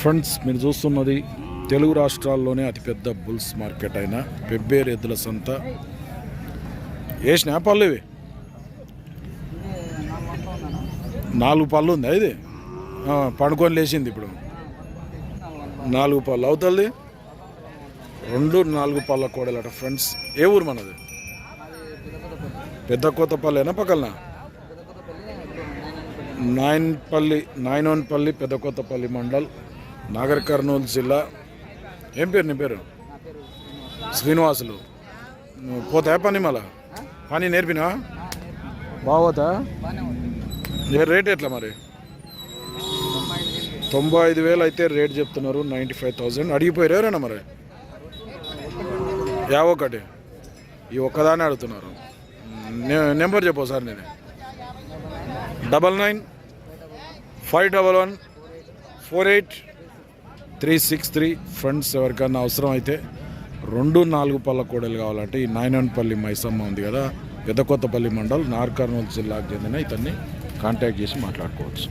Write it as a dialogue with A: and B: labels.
A: Friends మీరు చూస్తున్నది తెలుగు రాష్ట్రాల్లోనే అతిపెద్ద బుల్స్ మార్కెట్ అయిన పెబ్బేరు ఎద్దుల సంత. వేసిన పళ్ళు ఇవి? నాలుగు పళ్ళు ఉందా ఇది? పండుకొని లేచింది ఇప్పుడు. నాలుగు పళ్ళు. అవుతుంది రెండు నాలుగు పళ్ళ కోడలట ఫ్రెండ్స్. ఏ ఊరు మనది? పెద్ద కొత్తపల్లినా పక్కన నాయన్పల్లి నాయనోన్పల్లి పెద్ద కొత్తపల్లి మండల్. నాగర్ కర్నూలు జిల్లా. ఏం పేరు నీ పేరు? శ్రీనివాసులు. పోతాయా పని మళ్ళా పని నేర్పినా బాగోతా? రేట్ ఎట్లా మరి? తొంభై ఐదు వేలు అయితే రేట్ చెప్తున్నారు నైంటీ ఫైవ్ థౌజండ్ అడిగిపోయారు ఎవరైనా మరి? యా ఒకటి ఈ ఒక్కదాన్ని అడుగుతున్నారు. నెంబర్ చెప్పు సార్ నేను. Double nine five double one four eight three six three friends ఎవరికైనా అవసరం అయితే రెండు నాలుగు పళ్ళ కోడలు కావాలంటే ఈ నాయనపల్లి మైసమ్మ ఉంది కదా పెద్ద కొత్తపల్లి మండల్ నార్కర్నూలు జిల్లాకు చెందిన ఇతన్ని కాంటాక్ట్ చేసి మాట్లాడుకోవచ్చు.